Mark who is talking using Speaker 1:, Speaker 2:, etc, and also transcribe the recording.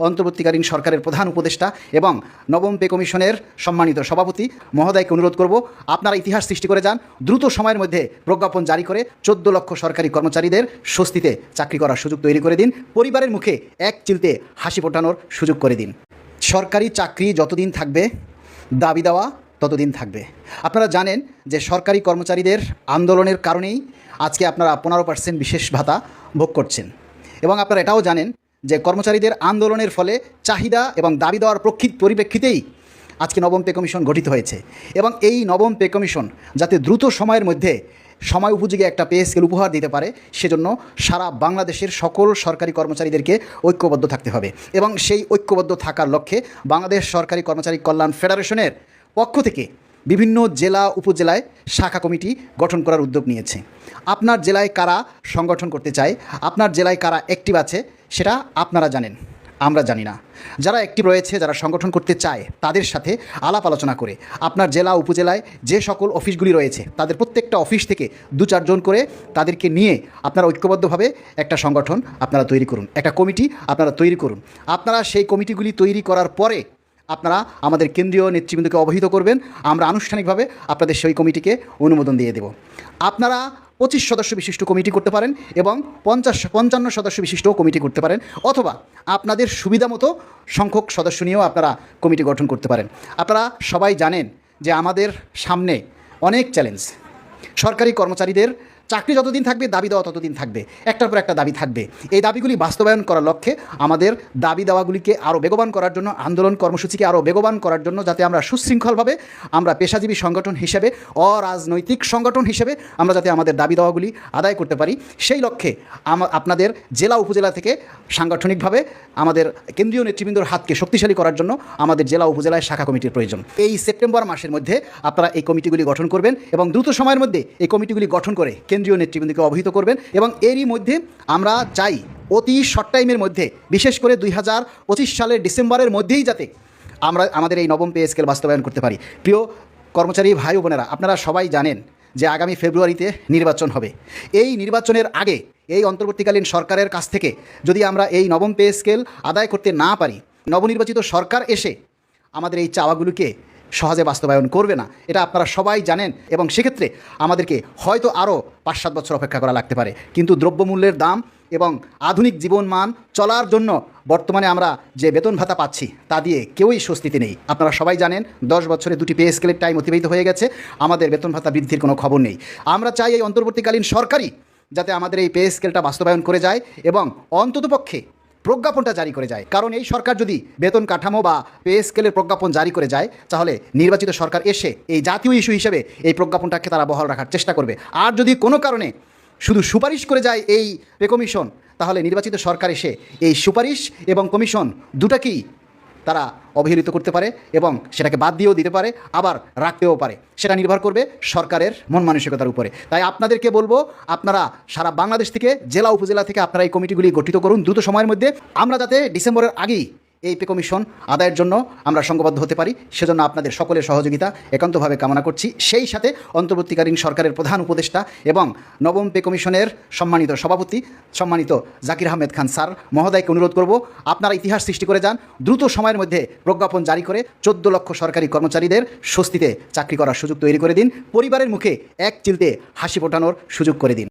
Speaker 1: অন্তর্বর্তীকালীন সরকারের প্রধান উপদেষ্টা এবং নবম পে কমিশনের সম্মানিত সভাপতি মহোদয়কে অনুরোধ করব, আপনারা ইতিহাস সৃষ্টি করে যান, দ্রুত সময়ের মধ্যে প্রজ্ঞাপন জারি করে চোদ্দ লক্ষ সরকারি কর্মচারীদের স্বস্তিতে চাকরি করার সুযোগ তৈরি করে দিন, পরিবারের মুখে এক চিলতে হাসি ফোটানোর সুযোগ করে দিন। সরকারি চাকরি যতদিন থাকবে, দাবি দেওয়া ততদিন থাকবে। আপনারা জানেন যে সরকারি কর্মচারীদের আন্দোলনের কারণেই আজকে আপনারা পনেরো পার্সেন্ট বিশেষ ভাতা ভোগ করছেন এবং আপনারা এটাও জানেন যে কর্মচারীদের আন্দোলনের ফলে চাহিদা এবং দাবি দেওয়ার প্রক্ষিত পরিপ্রেক্ষিতেই আজকে নবম পে কমিশন গঠিত হয়েছে। এবং এই নবম পে কমিশন যাতে দ্রুত সময়ের মধ্যে সময় উপযোগী একটা পে স্কেল উপহার দিতে পারে, সেজন্য সারা বাংলাদেশের সকল সরকারি কর্মচারীদেরকে ঐক্যবদ্ধ থাকতে হবে। এবং সেই ঐক্যবদ্ধ থাকার লক্ষ্যে বাংলাদেশ সরকারি কর্মচারী কল্যাণ ফেডারেশনের পক্ষ থেকে বিভিন্ন জেলা উপজেলায় শাখা কমিটি গঠন করার উদ্যোগ নিয়েছে। আপনার জেলায় কারা সংগঠন করতে চায়? আপনার জেলায় কারা অ্যাক্টিভ আছে? সেটা আপনারা জানেন। আমরা জানি না। যারা অ্যাক্টিভ রয়েছে, যারা সংগঠন করতে চায়, তাদের সাথে আলাপ আলোচনা করে আপনার জেলা উপজেলায় যে সকল অফিসগুলি রয়েছে, তাদের প্রত্যেকটা অফিস থেকে দু চারজন করে তাদেরকে নিয়ে আপনারা ঐক্যবদ্ধভাবে একটা সংগঠন আপনারা তৈরি করুন। একটা কমিটি আপনারা তৈরি করুন। আপনারা সেই কমিটিগুলি তৈরি করার পরে আপনারা আমাদের কেন্দ্রীয় নেতৃবৃন্দকে অবহিত করবেন। আমরা আনুষ্ঠানিকভাবে আপনাদের সেই কমিটিকে অনুমোদন দিয়ে দেব। আপনারা পঁচিশ সদস্য বিশিষ্ট কমিটি করতে পারেন এবং পঞ্চাশ, পঞ্চান্ন সদস্য বিশিষ্ট কমিটি করতে পারেন অথবা আপনাদের সুবিধা মতো সংখ্যক সদস্য নিয়েও আপনারা কমিটি গঠন করতে পারেন। আপনারা সবাই জানেন যে আমাদের সামনে অনেক চ্যালেঞ্জ। সরকারি কর্মচারীদের চাকরি যতদিন থাকবে, দাবি দেওয়া ততদিন থাকবে। একটার পর একটা দাবি থাকবে। এই দাবিগুলি বাস্তবায়ন করার লক্ষ্যে আমাদের দাবি দেওয়াগুলিকে আরও বেগবান করার জন্য, আন্দোলন কর্মসূচিকে আরও বেগবান করার জন্য যাতে আমরা সুশৃঙ্খলভাবে আমরা পেশাজীবী সংগঠন হিসেবে, অরাজনৈতিক সংগঠন হিসেবে আমরা যাতে আমাদের দাবি দেওয়াগুলি আদায় করতে পারি। সেই লক্ষ্যে আপনাদের জেলা উপজেলা থেকে সাংগঠনিকভাবে আমাদের কেন্দ্রীয় নেতৃবৃন্দর হাতকে শক্তিশালী করার জন্য আমাদের জেলা উপজেলায় শাখা কমিটির প্রয়োজন। এই সেপ্টেম্বর মাসের মধ্যে আপনারা এই কমিটিগুলি গঠন করবেন এবং দ্রুত সময়ের মধ্যে এই কমিটিগুলি গঠন করে কেন্দ্রীয় নেতৃবৃন্দকে অবহিত করবেন এবং এরই মধ্যে আমরা চাই অতি শর্ট টাইমের মধ্যে, বিশেষ করে দুই হাজার পঁচিশ সালের ডিসেম্বরের মধ্যেই যাতে আমরা আমাদের এই নবম পে স্কেল বাস্তবায়ন করতে পারি। প্রিয় কর্মচারী ভাই বোনেরা, আপনারা সবাই জানেন যে আগামী ফেব্রুয়ারিতে নির্বাচন হবে। এই নির্বাচনের আগে, এই অন্তর্বর্তীকালীন সরকারের কাছ থেকে যদি আমরা এই নবম পে স্কেল আদায় করতে না পারি, নবনির্বাচিত সরকার এসে আমাদের এই চাওয়াগুলোকে সহজে বাস্তবায়ন করবে না। এটা আপনারা সবাই জানেন এবং সেক্ষেত্রে আমাদেরকে হয়তো আরও পাঁচ সাত বছর অপেক্ষা করা লাগতে পারে। কিন্তু দ্রব্যমূল্যের দাম এবং আধুনিক জীবনমান চলার জন্য বর্তমানে আমরা যে বেতন ভাতা পাচ্ছি, তা দিয়ে কেউই স্বস্তিতে নেই। আপনারা সবাই জানেন, দশ বছরে দুটি পে স্কেলের টাইম অতিবাহিত হয়ে গেছে, আমাদের বেতন ভাতা বৃদ্ধির কোনো খবর নেই। আমরা চাই এই অন্তর্বর্তীকালীন সরকারই যাতে আমাদের এই পে স্কেলটা বাস্তবায়ন করে যায় এবং অন্ততপক্ষে প্রজ্ঞাপনটা জারি করে যায়। কারণ এই সরকার যদি বেতন কাঠামো বা পে স্কেলের প্রজ্ঞাপন জারি করে যায়, তাহলে নির্বাচিত সরকার এসে এই জাতীয় ইস্যু হিসেবে এই প্রজ্ঞাপনটাকে তারা বহাল রাখার চেষ্টা করবে। আর যদি কোনো কারণে শুধু সুপারিশ করে যায় এই পে কমিশন, তাহলে নির্বাচিত সরকার এসে এই সুপারিশ এবং কমিশন দুটাকেই তারা অবহেলিত করতে পারে এবং সেটাকে বাদ দিয়েও দিতে পারে, আবার রাখতেও পারে। সেটা নির্ভর করবে সরকারের মন মানসিকতার উপরে। তাই আপনাদেরকে বলব, আপনারা সারা বাংলাদেশ থেকে, জেলা উপজেলা থেকে আপনারা এই কমিটিগুলি গঠিত করুন। দ্রুত সময়ের মধ্যে। আমরা যাতে ডিসেম্বরের আগেই এই পে কমিশন আদায়ের জন্য আমরা সংঘবদ্ধ হতে পারি। সেজন্য আপনাদের সকলের সহযোগিতা একান্তভাবে কামনা করছি। সেই সাথে অন্তর্বর্তীকালীন সরকারের প্রধান উপদেষ্টা এবং নবম পে কমিশনের সম্মানিত সভাপতি সম্মানিত জাকির আহমেদ খান স্যার মহোদয়কে অনুরোধ করব, আপনারা ইতিহাস সৃষ্টি করে যান, দ্রুত সময়ের মধ্যে প্রজ্ঞাপন জারি করে চোদ্দ লক্ষ সরকারি কর্মচারীদের স্বস্তিতে চাকরি করার সুযোগ তৈরি করে দিন। পরিবারের মুখে এক চিলতে হাসি ফোটানোর সুযোগ করে দিন।